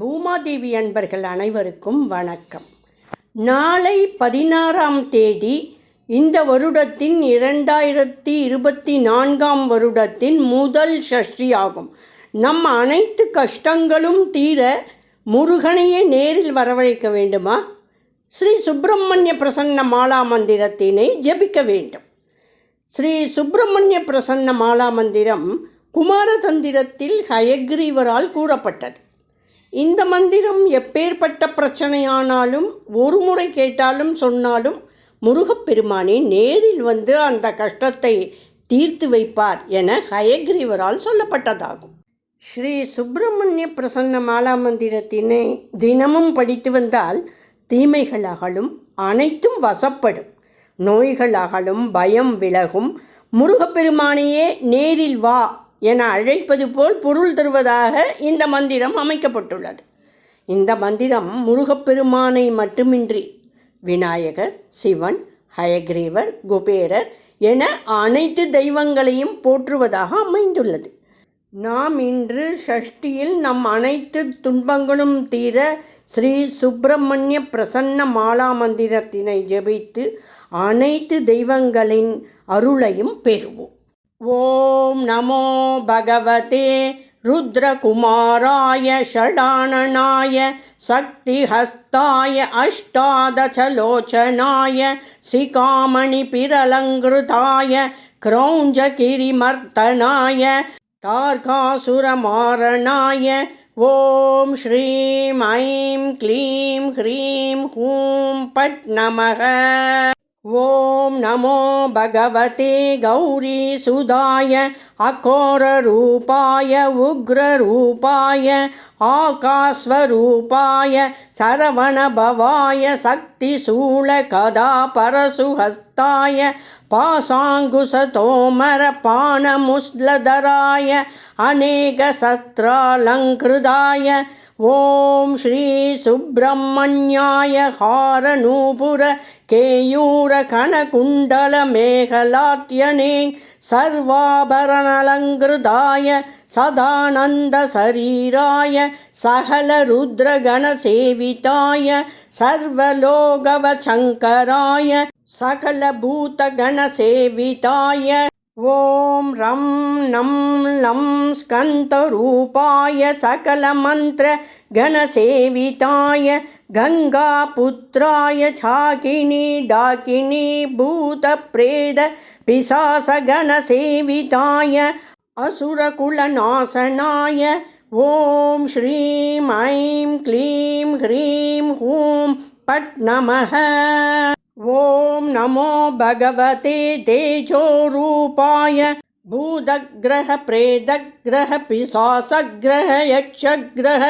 பூமாதேவி அன்பர்கள் அனைவருக்கும் வணக்கம். நாளை பதினாறாம் தேதி இந்த வருடத்தின் இரண்டாயிரத்தி இருபத்தி நான்காம் வருடத்தின் முதல் ஷஷ்டி ஆகும். நம் அனைத்து கஷ்டங்களும் தீர முருகனையே நேரில் வரவழைக்க வேண்டுமா? ஸ்ரீ சுப்பிரமணிய பிரசன்ன மாலா மந்திரத்தினை ஜெபிக்க வேண்டும். ஸ்ரீ சுப்பிரமணிய பிரசன்ன மாலா மந்திரம் குமாரதந்திரத்தில் ஹயக்ரீவரால் கூறப்பட்டது. இந்த மந்திரம் எப்பேற்பட்ட பிரச்சனையானாலும் ஒரு முறை கேட்டாலும் சொன்னாலும் முருகப்பெருமானே நேரில் வந்து அந்த கஷ்டத்தை தீர்த்து வைப்பார் என ஹயக்ரீவரால் சொல்லப்பட்டதாகும். ஸ்ரீ சுப்பிரமணிய பிரசன்ன மாலா மந்திரத்தினை தினமும் படித்து வந்தால் தீமைகள் அகலும் அனைத்தும் வசப்படும். நோய்கள் அகலும் பயம் விலகும். முருகப்பெருமானையே நேரில் வா என அழைப்பது போல் பொருள் தருவதாக இந்த மந்திரம் அமைக்கப்பட்டுள்ளது. இந்த மந்திரம் முருகப்பெருமானை மட்டுமின்றி விநாயகர் சிவன் ஹயக்ரீவர் குபேரர் என அனைத்து தெய்வங்களையும் போற்றுவதாக அமைந்துள்ளது. நாம் இன்று ஷஷ்டியில் நம் அனைத்து துன்பங்களும் தீர ஸ்ரீ சுப்பிரமணிய பிரசன்ன மாலா மந்திரத்தினை ஜெபித்து அனைத்து தெய்வங்களின் அருளையும் பெறுவோம். ॐ नमो भगवते रुद्रकुमाराय षडाननाय शक्तिहस्ताय अष्टादशलोचनाय शिकामणिपिरलङ्कृताय क्रौञ्जकिरिमर्तनाय तार्कासुरमारणाय ॐ श्रीं ऐं क्लीं ह्रीं हूं पट् नमः ॐ नमो भगवते गौरीसुधाय अघोररूपाय उग्ररूपाय आकास्वरूपाय सरवणभवाय शक्तिशूलकदापरसुहस्ताय पाशाङ्कुशतोमरपाणमुश्लधराय अनेकशस्त्रालङ्कृताय ஓம் ஸ்ரீ சுப்பிரமணியாய ஹாரநூபுர கேயூர கனகுண்டல மேகலாத்யனே சர்வாபரணலங்கிருதாய சதானந்த சரீராய சகல ருத்ரகணசேவிதாய சர்வலோகவசங்கராய சகலபூதகணசேவிதாய ॐ रं नं लं स्कन्तरूपाय सकलमन्त्रगणसेविताय गङ्गापुत्राय छाकिनी डाकिनी भूतप्रेद पिशासगणसेविताय असुरकुलनाशनाय ॐ श्रीं ऐं क्लीं ह्रीं हूं पट् नमः ॐ नमो भगवते तेजोरूपाय भूतग्रह, प्रेतग्रह पिशासग्रह यक्षग्रह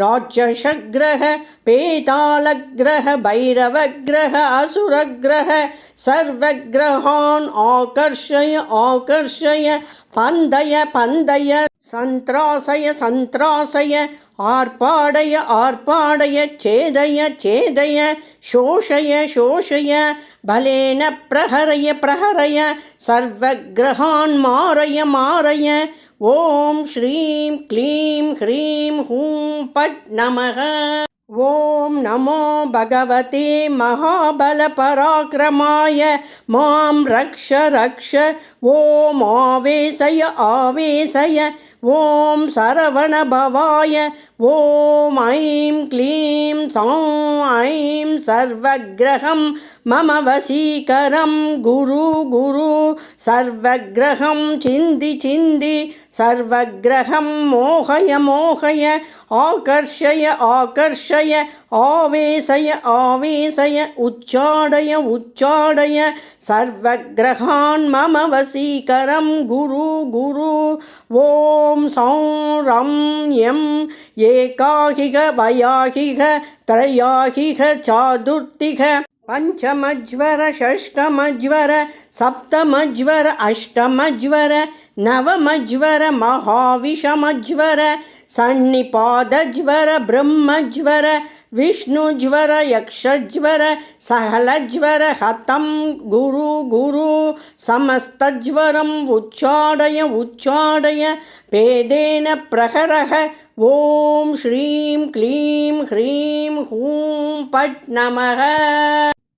राक्षसग्रह पेतालग्रह, भैरवग्रह, असुरग्रह, सर्वग्रहान् आकर्षय आकर्षय पन्दय पन्दय सन्त्रासय सन्त्रासय ஆர்ப்பாடைய ஆர்ப்பாடைய சேதய சேதய சோஷய சோஷய பலேன பிரஹரய பிரஹரய சர்வகிரகான் மாறய மாறய ஓம் ஸ்ரீம் க்ளீம் ஹ்ரீம் ஹூம் பட் நமக. ஓம் நமோ பகவதே மகாபலபராக்கிரமாய மாம் ரக்ஷ ரக்ஷ ஓம் ஆவேசய ஆவேசய ஓம் சரவணபவாய ஓம் ஐம் க்ளீம் சௌம் ஐம் சர்வகிரகம் மம வசீகரம் குரு குரு சர்வகிரகம் சிந்தி சிந்தி சர்வகிரகம் மோகய மோகய ஆகர்ஷய ஆகர்ஷய ஆவேசய ஆவேசய உச்சாடய உச்சாடய சர்வகிரகான் மம வசீகரம் குரு குரு ஓம் ॐ सौं रं यं एकाहिक वयाहिक त्रयाहिक चातुर्थिक पञ्चमज्वर षष्ठमज्वर सप्तमज्वर अष्टमज्वर नवमज्वर महाविषमज्वर सन्निपादज्वर ब्रह्मज्वर ವಿಷ್ಣುಜ್ವರ ಯಕ್ಷಜ್ವರ ಸಹಲಜ್ವರ ಹತಂ ಗುರು ಗುರು ಸಮಸ್ತಜ್ವರಂ ಉಚ್ಚಾಡಯ ಉಚ್ಚಾಡಯ ಭೇದೇನ ಪ್ರಹರಹ ಓಂ ಶ್ರೀಂ ಕ್ಲೀಂ ಹ್ರೀಂ ಹೂಂ ಪಟ್ ನಮಃ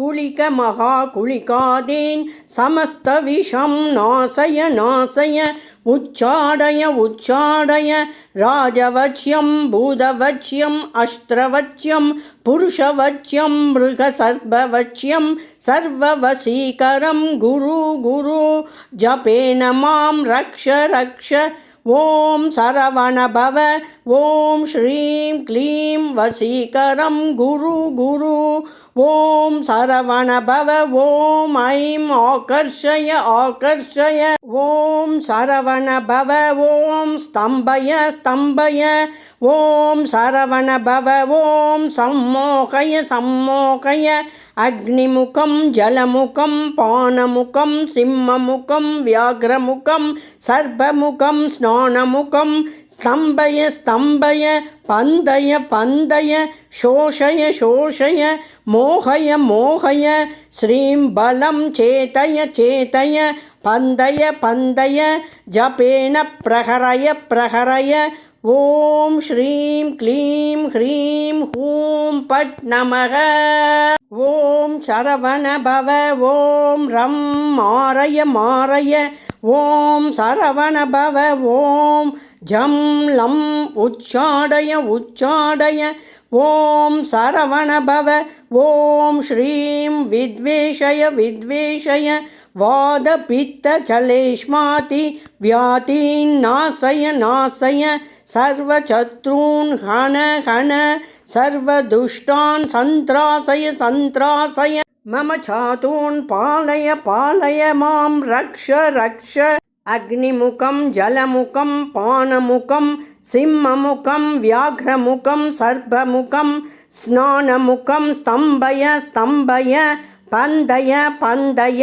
குளிக மகா குளிகாதேன். சமஸ்த விஷம் நாசய நாசய உச்சாடய உச்சாடய. ராஜவச்சியம் பூதவச்சியம் அஷ்டிரவச்சியம் புருஷவச்சியம் மிருகசர்பவச்சியம் சர்வவசீகரம் குரு குரு. ஜபேன மாம் ரக்ஷ ரக்ஷ. ॐ सरवणभव ॐ श्रीं क्लीं वशीकरं गुरु गुरु। ॐ सरवणभव ॐ ऐं आकर्षय आकर्षय। ஓம் சரவண பவ ஓம் ஸ்தம்பய ஸ்தம்பய ஓம் சரவண பவ ஓம் சம்மோகய சம்மோகய அக்னிமுகம் ஜலமுகம் பானமுகம் சிம்மமுகம் வியாகிரமுகம் சர்பமுகம் ஸ்நானமுகம் ஸ்தம்பய ஸ்தம்பய பந்தய பந்தய சோஷய சோஷய மோகய மோகய ஸ்ரீம் பலம் சேதய சேதய பந்தய பந்தய ஜபேன பிரகரய பிரகரய ஓம் ஸ்ரீம் க்ளீம் ஹ்ரீம் ஹூம் பட் நமக. ஓம் சரவணபவ ஓம் ரம் மாறய மாறய ஓம் சரவணபவ ஓம் ஜம் லம் உச்சாடய உச்சாடய ஓம் சரவணபவ ஓம் ஸ்ரீம் வித்வேஷய வித்வேஷய वादपित्तचलेष्माति व्यातीन्नाशय नाशय सर्वशत्रून् हन हन सर्वदुष्टान् सन्त्रासय सन्त्रासय मम छातून् पालय पालय मां रक्ष रक्ष। अग्निमुखं जलमुखं पानमुखं सिंहमुखं व्याघ्रमुखं सर्पमुखं स्नानमुखं स्तम्भय स्तम्भय பந்தய பந்தய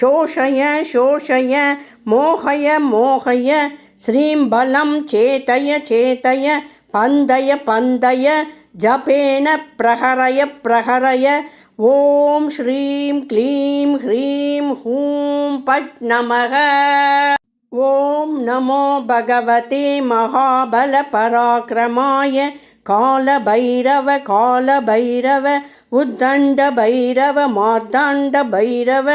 சோஷய சோஷய மோகய மோகய ஸ்ரீம்பலம் சேதய சேதய பந்தய பந்தய ஜபேன பிரஹரய பிரஹரய ஓம் ஸ்ரீம் க்ளீம் ஹ்ரீம் ஹூம் பட் நமக. ஓம் நமோ பகவதே மகாபல பராக்கிரமாய கால பைரவ கால பைரவ உத்தண்ட பைரவ மார்த்தாண்ட பைரவ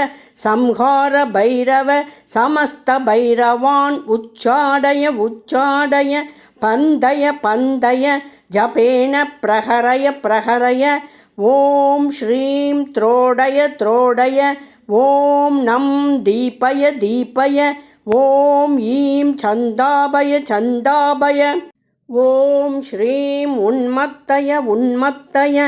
சம்ஹார பைரவ சமஸ்த பைரவான் உச்சாடய உச்சாடய பந்தய பந்தய ஜபேன பிரஹரய பிரஹரய ஓம் ஸ்ரீம் த்ரோடய த்ரோடய ஓம் நம் தீபய தீபய ஓம் ஈம் சந்தாபய சந்தாபய. ஓம் ஸ்ரீம் உன்மத்தய உன்மத்தய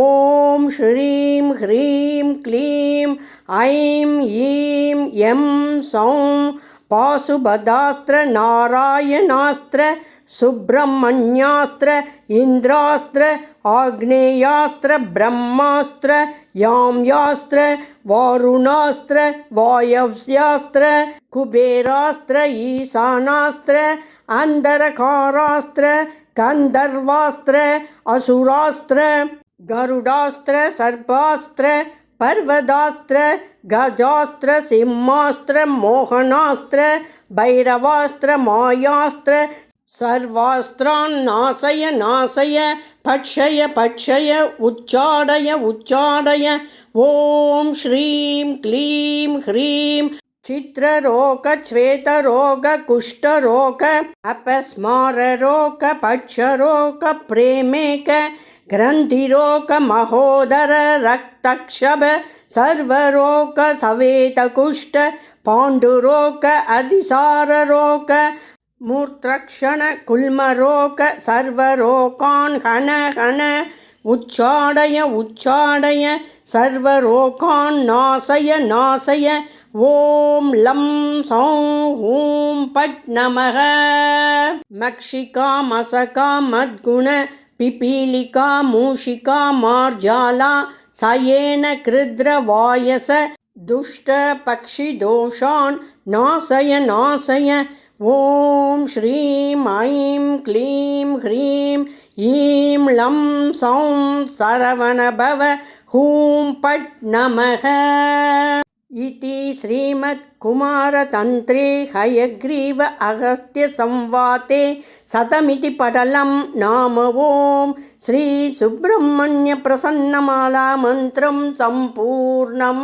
ஓம் ஸ்ரீம் ஹ்ரீம் க்ளீம் ஐம் ஈம் எம் சௌம் பாசுபதாஸ்திர நாராயணாஸ்திர சுப்பிரமணியாஸ்திர இந்திராஸ்திர ஆக்னேயாஸ்திர பிரம்மாஸ்திர யாம் யாஸ்திர வாருணாஸ்திர வாயவ்யாஸ்திர குபேராஸ்திர ஈசானாஸ்திர अन्धरकारास्त्र गन्धर्वास्त्र असुरास्त्र गरुडास्त्र सर्पास्त्र पर्वतास्त्र गजास्त्र सिंहास्त्र मोहनास्त्र भैरवास्त्र मायास्त्र सर्वास्त्रान् नाशय नाशय पक्षय पक्षय उच्चाडय उच्चाडय ॐ श्रीं क्लीं ह्रीं चित्ररोगश्वेतरोग कुष्ठरोग अपस्माररोग पक्षरोग प्रेमेक ग्रन्थिरोग महोदर रक्तक्षभ सर्वरोग सवेतकुष्ठ पाण्डुरोग अधिसाररोग मूर्त्रक्षण कुल्मरोग सर्वरोगान् हन हन उच्चाडय उच्चाडय सर्वरोगान् नाशय नाशय ஓம் லம் சௌங் ஊம் பட் நமக. மக்ஷிகா மசகா மத்குண பிபீலிகா மூஷிகா மார்ஜாலா சயேன கிருத்ர வாயச துஷ்ட பக்ஷி தோஷான் நாசய நாசய. ஓம் ஸ்ரீம் ஐம் க்ளீம் ஹ்ரீம் ஈம் லம் சௌம் சரவணபவ ஹூம் பட் நமக. इति श्रीमत्कुमारतन्त्रे हयग्रीव अगस्त्यसंवाते शतमिति पटलं नाम ॐ श्रीसुब्रह्मण्यप्रसन्नमालामन्त्रं सम्पूर्णम्